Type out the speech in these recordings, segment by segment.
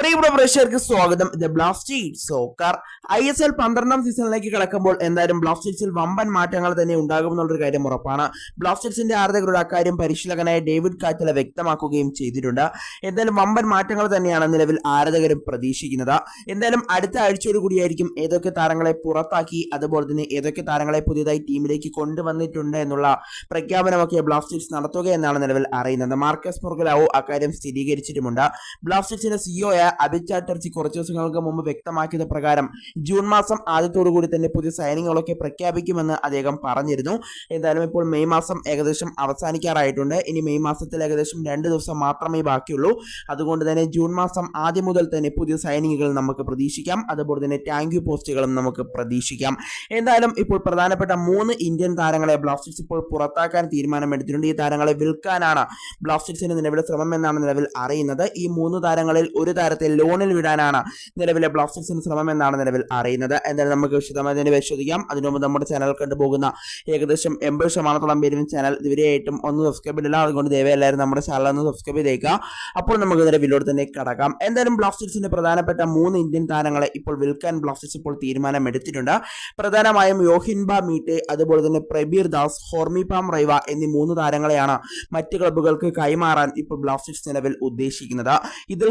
പ്രിയപ്പെട്ട പ്രേക്ഷകർക്ക് സ്വാഗതം. The Blasters soccer I S L പന്ത്രണ്ടാം സീസണിലേക്ക് കിടക്കുമ്പോൾ എന്തായാലും ബ്ലാസ്റ്റേഴ്സിൽ വമ്പൻ മാറ്റങ്ങൾ തന്നെ ഉണ്ടാകുമെന്നുള്ളൊരു കാര്യം ഉറപ്പാണ്. ബ്ലാസ്റ്റേഴ്സിന്റെ ആരാധകരുടെ അക്കാര്യം പരിശീലകനായ ഡേവിഡ് കാറ്റല വ്യക്തമാക്കുകയും ചെയ്തിട്ടുണ്ട്. എന്തായാലും വമ്പൻ മാറ്റങ്ങൾ തന്നെയാണ് നിലവിൽ ആരാധകരും പ്രതീക്ഷിക്കുന്നത്. എന്തായാലും അടുത്ത ആഴ്ചയോട് കൂടിയായിരിക്കും ഏതൊക്കെ താരങ്ങളെ പുറത്താക്കി അതുപോലെ തന്നെ ഏതൊക്കെ താരങ്ങളെ പുതിയതായി ടീമിലേക്ക് കൊണ്ടുവന്നിട്ടുണ്ട് എന്നുള്ള പ്രഖ്യാപനമൊക്കെ ബ്ലാസ്റ്റേഴ്സ് നടത്തുക എന്നാണ് നിലവിൽ അറിയുന്നത്. മാർക്കസ് മുർഗലാവോ അക്കാര്യം സ്ഥിരീകരിച്ചിട്ടുമുണ്ട്. ബ്ലാസ്റ്റേഴ്സിന്റെ സിഇഒയായ അഭിത് ചാറ്റർജി കുറച്ച് ദിവസങ്ങൾക്ക് മുമ്പ് വ്യക്തമാക്കിയത് പ്രകാരം ജൂൺ മാസം ആദ്യത്തോടുകൂടി തന്നെ പുതിയ സൈനികളൊക്കെ പ്രഖ്യാപിക്കുമെന്ന് അദ്ദേഹം പറഞ്ഞിരുന്നു. എന്തായാലും ഇപ്പോൾ മെയ് മാസം ഏകദേശം അവസാനിക്കാറായിട്ടുണ്ട്. ഇനി മെയ് മാസത്തിൽ ഏകദേശം രണ്ട് ദിവസം മാത്രമേ ബാക്കിയുള്ളൂ. അതുകൊണ്ട് തന്നെ ജൂൺ മാസം ആദ്യം മുതൽ തന്നെ പുതിയ സൈനികകൾ നമുക്ക് പ്രതീക്ഷിക്കാം. അതുപോലെ തന്നെ ടാങ്ക് പോസ്റ്റുകളും നമുക്ക് പ്രതീക്ഷിക്കാം. എന്തായാലും ഇപ്പോൾ പ്രധാനപ്പെട്ട മൂന്ന് ഇന്ത്യൻ താരങ്ങളെ ബ്ലാസ്റ്റേഴ്സ് ഇപ്പോൾ പുറത്താക്കാൻ തീരുമാനമെടുത്തിട്ടുണ്ട്. ഈ താരങ്ങളെ വിൽക്കാനാണ് ബ്ലാസ്റ്റേഴ്സിന്റെ നിലവിലെ ശ്രമം എന്നാണ് നിലവിൽ അറിയുന്നത്. ഈ മൂന്ന് താരങ്ങളിൽ ഒരു താരത്തെ ലോണിൽ വിടാനാണ് നിലവിലെ ബ്ലാസ്റ്റേഴ്സിന് ശ്രമം എന്നാണ് നിലവിൽ അറിയുന്നത്. എന്തായാലും നമുക്ക് വിശദമായി തന്നെ പരിശോധിക്കാം. അതിനു നമ്മുടെ ചാനൽ കണ്ടുപോകുന്ന ഏകദേശം എൺപത് ശതമാനത്തോളം പേരും ചാനൽ ഇതുവരെയായിട്ടും ഒന്ന് സബ്സ്ക്രൈബ് ചെയ്തില്ല അതുകൊണ്ട് ദയവായി എല്ലാവരും നമ്മുടെ ചാനൽ ഒന്ന് സബ്സ്ക്രൈബ് ചെയ്തേക്കുക. അപ്പോൾ നമുക്ക് വിലോട് തന്നെ കടക്കാം. എന്തായാലും ബ്ലാസ്റ്റേഴ്സിന്റെ പ്രധാനപ്പെട്ട മൂന്ന് ഇന്ത്യൻ താരങ്ങളെ ഇപ്പോൾ വിൽക്കാൻ ബ്ലാസ്റ്റേഴ്സ് ഇപ്പോൾ തീരുമാനം എടുത്തിട്ടുണ്ട് പ്രധാനമായും യോഹിൻബ മീറ്റെ അതുപോലെ തന്നെ പ്രബീർ ദാസ് ഹോർമിപാം റൈവ എന്നീ മൂന്ന് താരങ്ങളെയാണ് മറ്റ് ക്ലബ്ബുകൾക്ക് കൈമാറാൻ ഇപ്പോൾ ബ്ലാസ്റ്റേഴ്സ് നിലവിൽ ഉദ്ദേശിക്കുന്നത്. ഇതിൽ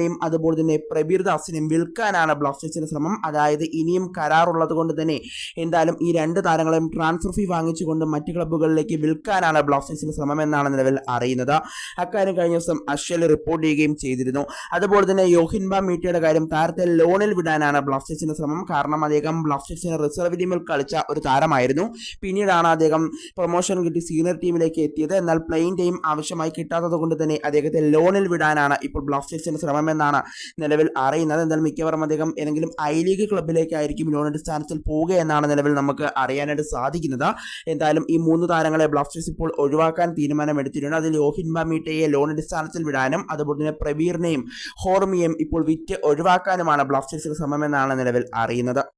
ഹോർമിപാമിനെയും അതുപോലെ തന്നെ പ്രബീർ ദാസിനെയും വിൽക്കാനാണ് ബ്ലാസ്റ്റേഴ്സിന്റെ ശ്രമം. അതായത് ഇനിയും കരാറുള്ളത് കൊണ്ട് തന്നെ എന്തായാലും ഈ രണ്ട് താരങ്ങളെയും ട്രാൻസ്ഫർ ഫീ വാങ്ങിച്ചുകൊണ്ട് മറ്റ് ക്ലബ്ബുകളിലേക്ക് വിൽക്കാനാണ് ബ്ലാസ്റ്റേഴ്സിന്റെ ശ്രമം എന്നാണ് നിലവിൽ അറിയുന്നത്. അക്കാര്യം കഴിഞ്ഞ ദിവസം അശ്വൽ റിപ്പോർട്ട് ചെയ്യുകയും ചെയ്തിരുന്നു. അതുപോലെ തന്നെ യോഹിൻബ മീറ്റയുടെ കാര്യം താരത്തെ ലോണിൽ വിടാനാണ് ബ്ലാസ്റ്റേഴ്സിന്റെ ശ്രമം. കാരണം അദ്ദേഹം ബ്ലാസ്റ്റേഴ്സിന്റെ റിസർവ് ടീമിൽ കളിച്ച ഒരു താരമായിരുന്നു. പിന്നീടാണ് അദ്ദേഹം പ്രൊമോഷൻ കിട്ടി സീനിയർ ടീമിലേക്ക് എത്തിയത്. എന്നാൽ പ്ലെയിൻ ടൈം ആവശ്യമായി കിട്ടാത്തത് കൊണ്ട് തന്നെ അദ്ദേഹത്തെ ലോണിൽ വിടാനാണ് ഇപ്പോൾ ബ്ലാസ്റ്റേഴ്സിന്റെ ശ്രമം. എന്നാണ് നിലവിൽ അറിയുന്നത്. എന്നാൽ മിക്കവാറും അദ്ദേഹം ഏതെങ്കിലും ഐ ലീഗ് ക്ലബിലേക്കായിരിക്കും യുണൈറ്റഡ് സ്ഥാനത്തിൽ പോവുക എന്നാണ് നിലവിൽ നമുക്ക് അറിയാനായിട്ട് സാധിക്കുന്നത്. എന്തായാലും ഈ മൂന്ന് താരങ്ങളെ ബ്ലാസ്റ്റേഴ്സ് ഇപ്പോൾ ഒഴിവാക്കാൻ തീരുമാനമെടുത്തിട്ടുണ്ട്. അതിൽ യോഹിൻബ മീറ്റയെ ലോൺ അടിസ്ഥാനത്തിൽ വിടാനും അതുപോലെ തന്നെ പ്രവീറിനെയും ഹോർമിയെയും ഇപ്പോൾ വിറ്റ് ഒഴിവാക്കാനുമാണ് ബ്ലാസ്റ്റേഴ്സിന് ശ്രമമെന്നാണ് നിലവിൽ അറിയുന്നത്.